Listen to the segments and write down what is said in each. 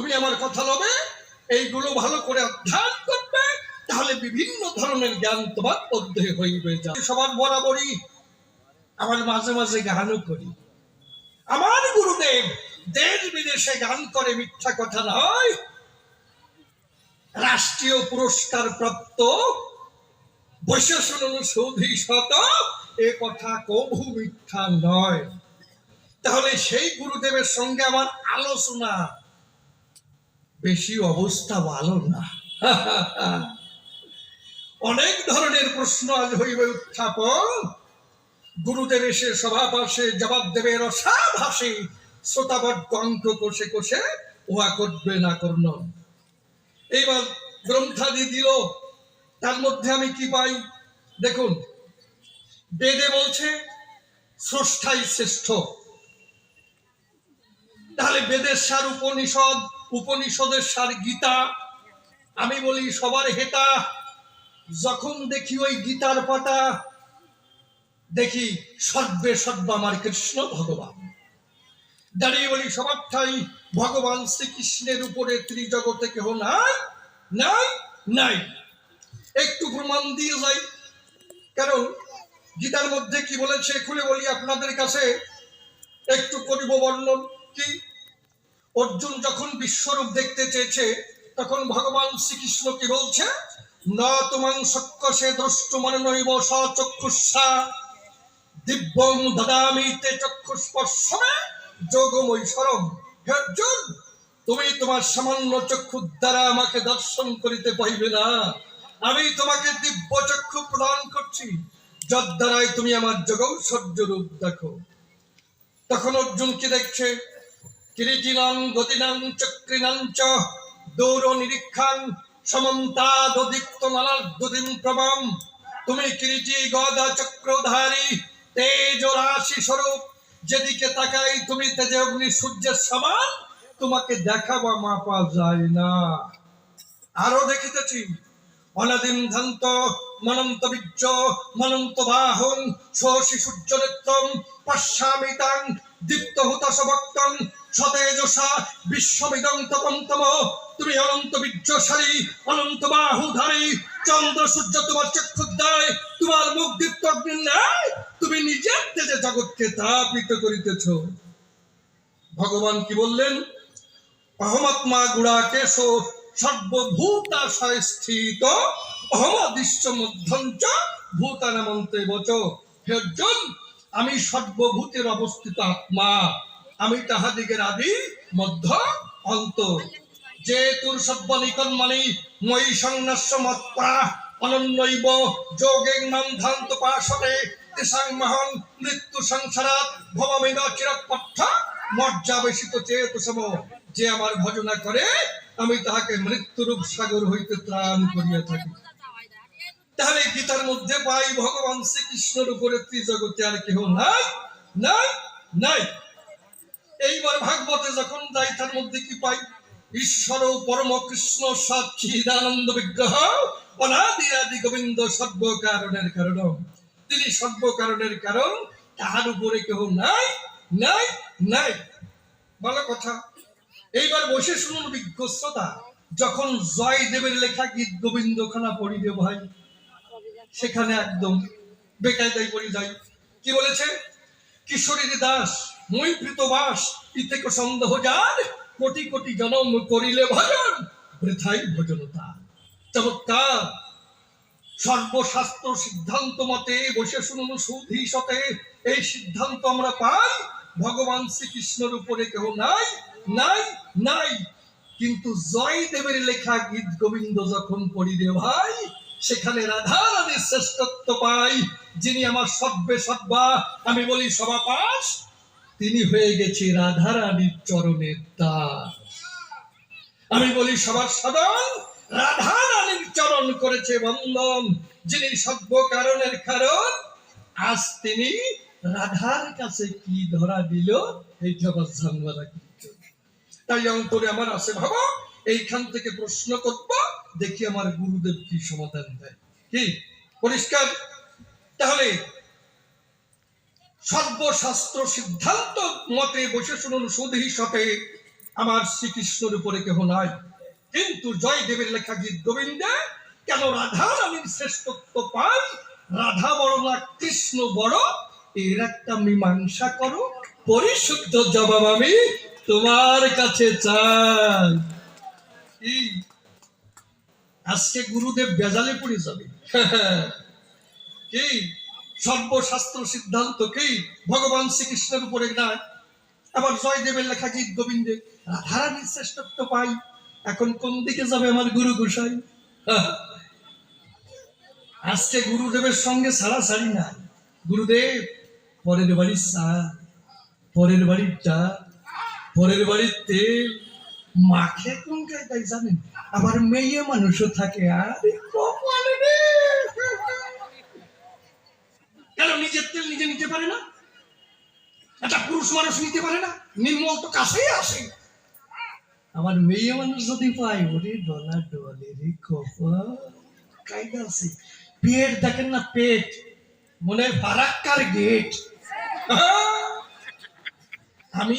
তুমি আমার কথা লবে, এইগুলো ভালো করে অধ্যয়ন করবে, তাহলে বিভিন্ন ধরনের জ্ঞান তোমার মধ্যে হইবে সবার বরাবরই আমার মাঝে মাঝে গানও করি। আমার গুরুদেব দেশ বিদেশে গান করে, মিথ্যা কথা নয়। রাষ্ট্রীয় পুরস্কার প্রাপ্ত বৈশ্য শুনুন সৌধি শত, এ কথা কভু মিথ্যা নয়। তাহলে সেই গুরুদেবের সঙ্গে আমার আলোচনা বেশি অবস্থা ভালো না। অনেক ধরনের প্রশ্ন আজ হইবে উত্থাপন। গুরুদেব এসে সভা পাশে জবাব দেবে, রসাভাসে শ্রোতাবট কণ্ঠ কষে কষে উহা করবে না করল এইবার গ্রন্থাদি দিল, তার মধ্যে আমি কি পাই? দেখুন, বেদে বলছে, স্রষ্টাই শ্রেষ্ঠ। তাহলে বেদের সার উপনিষদ উপনিষদের সার গীতা। আমি বলি, সবার হেতা। যখন দেখি ওই গীতার পাতা, দেখি, সর্বে সর্ব আমার কৃষ্ণ ভগবান। দাঁড়িয়ে বলি সবার ভগবান শ্রীকৃষ্ণের উপরে ত্রিজগতে কেহ নাই? নাই? নাই। একটু প্রমাণ দিয়ে যাই। কারণ গীতার মধ্যে কি বলেছে, খুলে বলি আপনাদের কাছে। একটু করিব বর্ণন। কি? অর্জুন যখন বিশ্বরূপ দেখতে চেয়েছে, তখন ভগবান শ্রীকৃষ্ণ কি বলছে? না তোমাং দ্রষ্ট মনে নৈব সচক্ষুষা দিব্যং তে হে অর্জুন, তুমি তোমার সামান্য চক্ষু দ্বারা আমাকে দর্শন করিতে পাইবে না। আমি তোমাকে দিব্য চক্ষু প্রদান করছি যার দ্বারাই তুমি আমার জগৌষর্য রূপ দেখো। তখন অর্জুন কি দেখছে? কিরিটিনাং গতিনাং চক্রিনাং চ। দৌর নিরীক্ষাং সমন্তাদীপ্ত নালাদ্দুদিন প্রবম। তুমি কিরিটি গদা, চক্রধারী তেজ রাশি স্বরূপ। যেদিকে তাকাই তুমি তেজে অগ্নি সূর্যের সমান। তোমাকে দেখা বা মাপা যায় না। আরও দেখিতেছি। অনাদিন ধান্ত, মনন্ত বীর্য, মনন্ত বাহন শশী সূর্য নেত্রম পশ্যামিতাং দীপ্ত হুতাশ ভক্তং সতেজসা বিশ্বমিদং তপন্তম তুমি অনন্ত বীর্যশালী অনন্ত বাহুধারী, চন্দ্র, সূর্য তোমার চক্ষুদ্দায় তোমার মুখ দীপ্ত নাই, তুমি নিজের তেজে জগৎকে তাপিত করিতেছ। ভগবান কি বললেন? অহমাত্মা গুড়াকেশ সর্বভূতাশয় স্থিত। অহমাদিশ্য মধ্যঞ্চ ভূতানামন্তে বচ। হে অর্জুন, আমি সর্বভূতের অবস্থিত আত্মা। আমি তাহাদিগের আদি মধ্য অন্ত। যে তোর সর্বনিকন মানে মই সংন্যাস্য মত্পা অনন্যইব যোগে নন্ধান্ত পাশরে তেসাং মহং মৃত্যু সংসারাত ভবমিন চিরপথ চেত সম। যে আমার ভজনা করে, আমি তাহাকে মৃত্যুরূপ সাগর হইতে ত্রাণ করিয়া থাকি। তাহলে গীতার মধ্যে পাই ভগবান শ্রীকৃষ্ণের উপরে ত্রিজগতে আর কেহ নাই? নাই। এইবার ভাগবতে যখন যাই, তার মধ্যে কি পাই? ঈশ্বর পরম কৃষ্ণ সচ্চিদানন্দ বিগ্রহ অনাদি আদি গোবিন্দ সর্ব কারণের কারণ। তিনি সর্ব কারণের কারণ তাহার উপরে কেহ নাই নাই নাই। ভালো কথা। এইবার বসে শুনুন বিজ্ঞ যখন জয় দেবের লেখা গীত গোবিন্দ খানা পড়িবে ভাই, সেখানে একদম বেকায়দায় পড়ি যাই। কি বলেছে? কিশোরীর দাস মই প্রীতবাস ইতেক সন্দেহ যার? কোটি কোটি জনম করিলে ভজন, বৃথাই ভজনতা চমৎকার। সর্বশাস্ত্র সিদ্ধান্ত মতে বসে শুনুন সুধি সতে, এই সিদ্ধান্ত আমরা পাই। ভগবান শ্রীকৃষ্ণের উপরে কেউ নাই নাই নাই। কিন্তু জয় দেবের লেখা গীত গোবিন্দ যখন পড়ি রে ভাই, সেখানে রাধা রানীর শ্রেষ্ঠত্ব পাই। যিনি আমার সব্যে সব্বা, আমি বলি সবাপাস তিনি হয়ে গেছে রাধা রানীর চরণের দাস আমি বলি সবার সদন রাধা রানীর চরণ করেছে বন্দন, যিনি সভ্য কারণের কারণ, আজ তিনি রাধার কাছে কি ধরা দিল, এই জগৎ ঝামেলা কিন্তু তাই অন্তরে আমার আছে ভাবো, এইখান থেকে প্রশ্ন করব, দেখি আমার গুরুদেব কি সমাধান দেয়। কি? পরিষ্কার? তাহলে সর্বশাস্ত্র সিদ্ধান্ত মতে বসে শুনুন সুধি সতে আমার শ্রীকৃষ্ণের উপরে কেহ নাই। কিন্তু জয়দেবের লেখা গীত গোবিন্দে, কেন রাধা রানীর শ্রেষ্ঠত্ব পাই রাধা বড় না কৃষ্ণ বড়, এর একটা মীমাংসা করো। পরিশুদ্ধ জবাব আমি তোমার কাছে চাই? আজকে গুরুদেব বেজালে পড়ে যাবে। কি সর্বশাস্ত্র সিদ্ধান্ত কি ভগবান শ্রীকৃষ্ণের উপরে নাই আবার জয়দেবের লেখা গীত গোবিন্দে, রাধারানীর শ্রেষ্ঠত্ব পাই। এখন কোন দিকে যাবে আমার গুরু গোসাই আজকে গুরুদেবের সঙ্গে ছাড়াছাড়ি নাই। গুরুদেব, পরের বাড়ির চা, পরের বাড়ির চা, পরের বাড়ির তেল। মাখে কোন জানেন? আবার মেয়ে মানুষও থাকে, আরে কপালে রে। কেন নিজের তেল নিজে নিতে পারে না? একটা পুরুষ মানুষ নিতে পারে না? নির্মল তো কাছেই আসে আমার মেয়ে মানুষ যদি পাই ওরে ডলা ডলে রে কায়দা আছে। পেট দেখেন না পেট। মনে ফারাক্কার গেট। আমি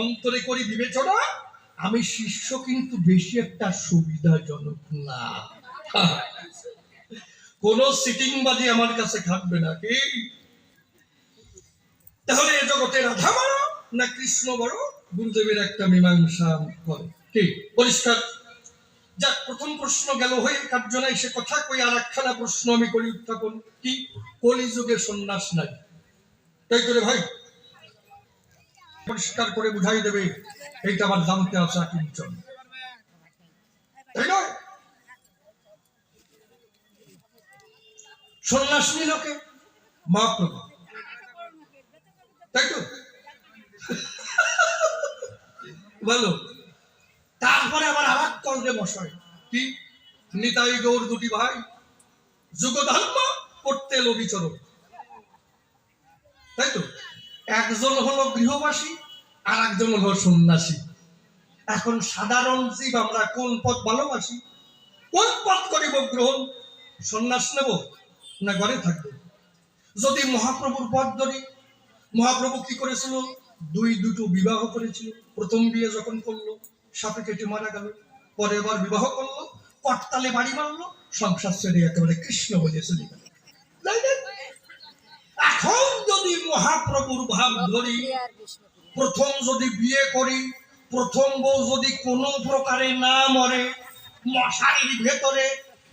অন্তরে করি বিবেচনা, আমি শিষ্য কিন্তু বেশি একটা সুবিধাজনক না। কোন সিটিং বাজি আমার কাছে থাকবে না, কি? তাহলে এ জগতে রাধা বড় না কৃষ্ণ বড়? গুরুদেবের একটা মীমাংসা করে। কি পরিষ্কার। যাক, প্রথম প্রশ্ন গেল হয়ে কার্য নাই সে কথা কই, আর একখানা প্রশ্ন আমি করি উত্থাপন। কি? কলিযুগে সন্ন্যাস নাই? তাই তো রে ভাই। পরিষ্কার করে বুঝাই দেবে, এইটা আবার জানতে আসা কিঞ্চন তাই নয়? সন্ন্যাস নিলকে মা প্রভু। তাই তো? বলো। তারপরে আবার আবার কলরে বসায় কি? নিতাই গৌর দুটি ভাই যুগ ধর্ম করতে এলো বিচরণ তাই তো? একজন হলো গৃহবাসী, আর একজন হলো সন্ন্যাসী। এখন সাধারণ জীব আমরা কোন পথ ভালোবাসি? কোন পথ করিব গ্রহণ? সন্ন্যাস নেব না ঘরে থাকব? যদি মহাপ্রভুর পথ ধরি মহাপ্রভু কি করেছিল? দুই, দুটো বিবাহ করেছিল। প্রথম বিয়ে যখন করল, সাপে কেটে মারা গেল। পরে আবার বিবাহ করল, কটতালে বাড়ি মারলো, সংসার ছেড়ে একেবারে কৃষ্ণ বলে এখন যদি মহাপ্রভুর ভাব ধরি, প্রথম যদি বিয়ে করি, প্রথম বউ যদি কোনো প্রকারে না মরে, মশারির ভেতরে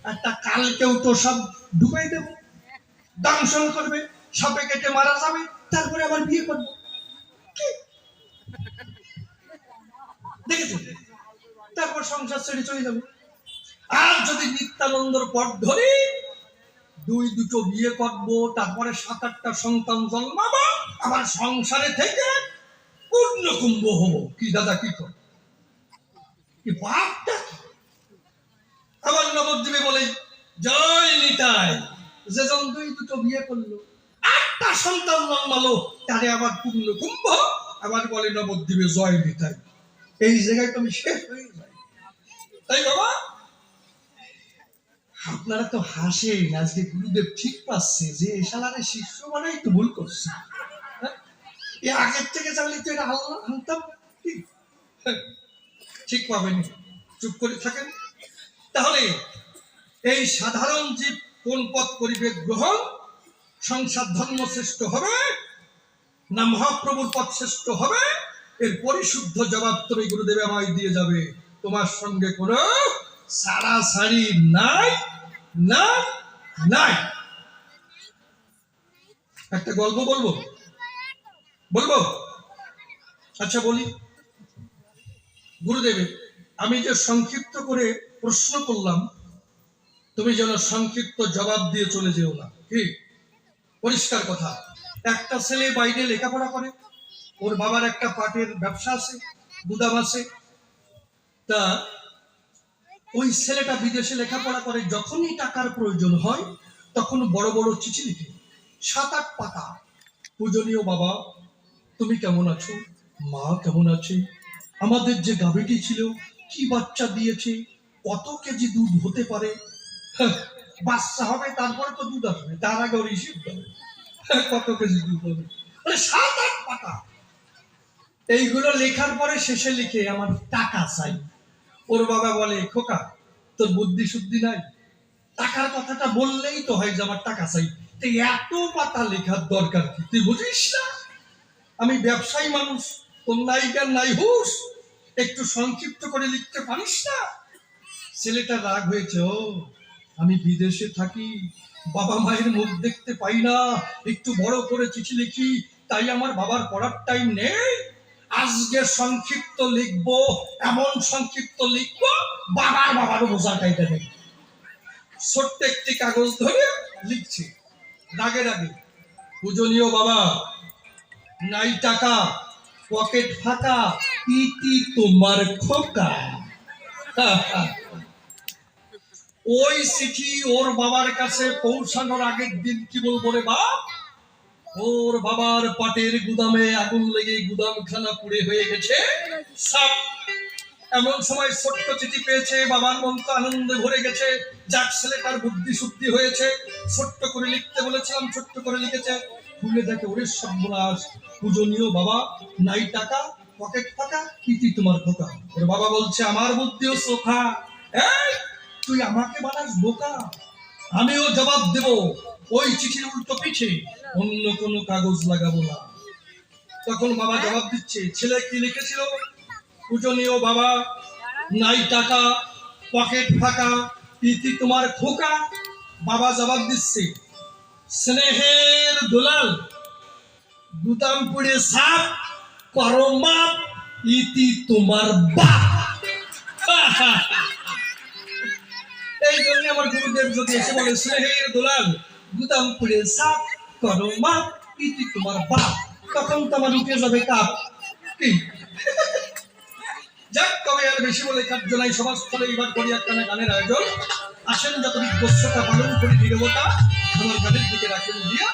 একটা কালকেও তো সব ঢুকাই দেব। দংশন করবে, সাপে কেটে মারা যাবে তারপরে আবার বিয়ে করবে। কি? দেখেছ তারপর সংসার ছেড়ে চলে যাবে। আর যদি নিত্যানন্দর পথ ধরি, দুই দুটো বিয়ে করব, তারপরে সাত আটটা সন্তান জন্মাবো, আবার সংসারে থেকে পূর্ণ কুম্ভ হব। কি দাদা, কি কর? কি? আবার নবদ্বীপে বলে, জয় নিতাই। যেজন দুই দুটো বিয়ে করল আটটা সন্তান জন্মালো তারে আবার পূর্ণ কুম্ভ আবার বলে নবদ্বীপে জয় নিতাই এই জায়গায় তুমি শেষ হয়ে যায় তাই বাবা? আপনারা তো হাসেন আজকে গুরুদেব ঠিক পাচ্ছে যে এ শালারে শিষ্য বানাই তো ভুল করছে। হ্যাঁ? এ আগের থেকে জানলে তো এটা আল্লাহ আনতাম। হ্যাঁ, ঠিক পাবেন। চুপ করে থাকেন। তাহলে এই সাধারণ জীব কোন পথ করিবে গ্রহণ সংসার ধর্ম শ্রেষ্ঠ হবে, না মহাপ্রভুর পথ শ্রেষ্ঠ হবে, এর পরিশুদ্ধ জবাব তুমি গুরুদেব আমায় দিয়ে যাবে। তোমার সঙ্গে কোনো সারাসারি নাই না নাই। একটা গল্প বলব? বলব? আচ্ছা বলি। গুরুদেবে, আমি যে সংক্ষিপ্ত করে প্রশ্ন করলাম, তুমি যেন সংক্ষিপ্ত জবাব দিয়ে চলে যেও না। কি? পরিষ্কার কথা। একটা ছেলে বাইরে লেখাপড়া করে ওর বাবার একটা পাটের ব্যবসা আছে আছে। তা ওই ছেলেটা বিদেশে লেখাপড়া করে যখনই টাকার প্রয়োজন হয় তখন বড় বড় চিঠি লিখে সাত আট পাতা। পূজনীয় বাবা তুমি কেমন আছো? মা কেমন আছে? আমাদের যে গাভীটি ছিল কি বাচ্চা দিয়েছে? কত কেজি দুধ হতে পারে? হ্যাঁ, বাচ্চা হবে তারপরে তো দুধ আসবে। তার আগে ওর হ্যাঁ, কত কেজি দুধ হবে? সাত আট পাতা। এইগুলো লেখার পরে শেষে লিখে আমার টাকা চাই। ওর বাবা বলে খোকা তোর বুদ্ধি শুদ্ধি নাই? টাকার কথাটা বললেই তো হয় যে আমার টাকা চাই। তো এত পাতা লেখার দরকার কি? তুই বুঝিস না? আমি ব্যবসায়ী মানুষ তোর নায়িকার নাই হুস একটু সংক্ষিপ্ত করে লিখতে পারিস না? ছেলেটা রাগ হয়েছে ও আমি বিদেশে থাকি, বাবা মায়ের মুখ দেখতে পাই না। একটু বড় করে চিঠি লিখি, তাই আমার বাবার পড়ার টাইম নেই। আজকে সংক্ষিপ্ত লিখব, এমন সংক্ষিপ্ত লিখব, বাবার বাবার বোঝা কাইটা নেই। ছোট্ট একটি কাগজ ধরে লিখছি। দাগে দাগে। পূজনীয় বাবা, নাই টাকা, পকেট ফাঁকা, ইতি তোমার খোকা। ওই চিঠি ওর বাবার কাছে পৌঁছানোর আগের দিন কি বলব রে বাপ? ওর বাবার পাটের গুদামে আগুন লেগে গুদামখানা পুড়ে হয়ে গেছে। সাপ এমন সময় ছোট্ট চিঠি পেয়েছে, বাবার মন তো আনন্দে ভরে গেছে। যাক ছেলেটার বুদ্ধি শুদ্ধি হয়েছে। ছোট্ট করে লিখতে বলেছিলাম, ছোট্ট করে লিখেছে। খুলে দেখে, ওরে সর্বনাশ, পূজনীয় বাবা, নাই টাকা, পকেট ফাঁকা, কি তোমার খোকা? ওর বাবা বলছে, আমার বুদ্ধিও সোখা। এই তুই আমাকে বানাস বোকা। আমিও জবাব দেব ওই চিঠির উল্টো পিঠে। অন্য কোনো কাগজ লাগাবো না। তখন বাবা জবাব দিচ্ছে, ছেলে কি লিখেছিল? পূজনীয় বাবা, নাই টাকা, পকেট ফাঁকা, ইতি তোমার খোকা। বাবা জবাব দিচ্ছে, স্নেহের দুলাল গুদামপুরে সাপ করমাপ ইতি তোমার বাপ। এই জন্য আমার গুরুদেব যদি এসে বলে, স্নেহের গুদাম পুড়ে সাপ করমাপ ইতি তোমার বাপ। তখন তো আমার উঠে যাবে কাপ। যাক, তবে আর বেশি বলে কার্য নাই, সমাজস্থলে এবার করি একখানা গানের আয়োজন। আসেন যত বিজ্ঞতা পালন করি, নিরবতা আমার গানের দিকে রাখেন দিয়া।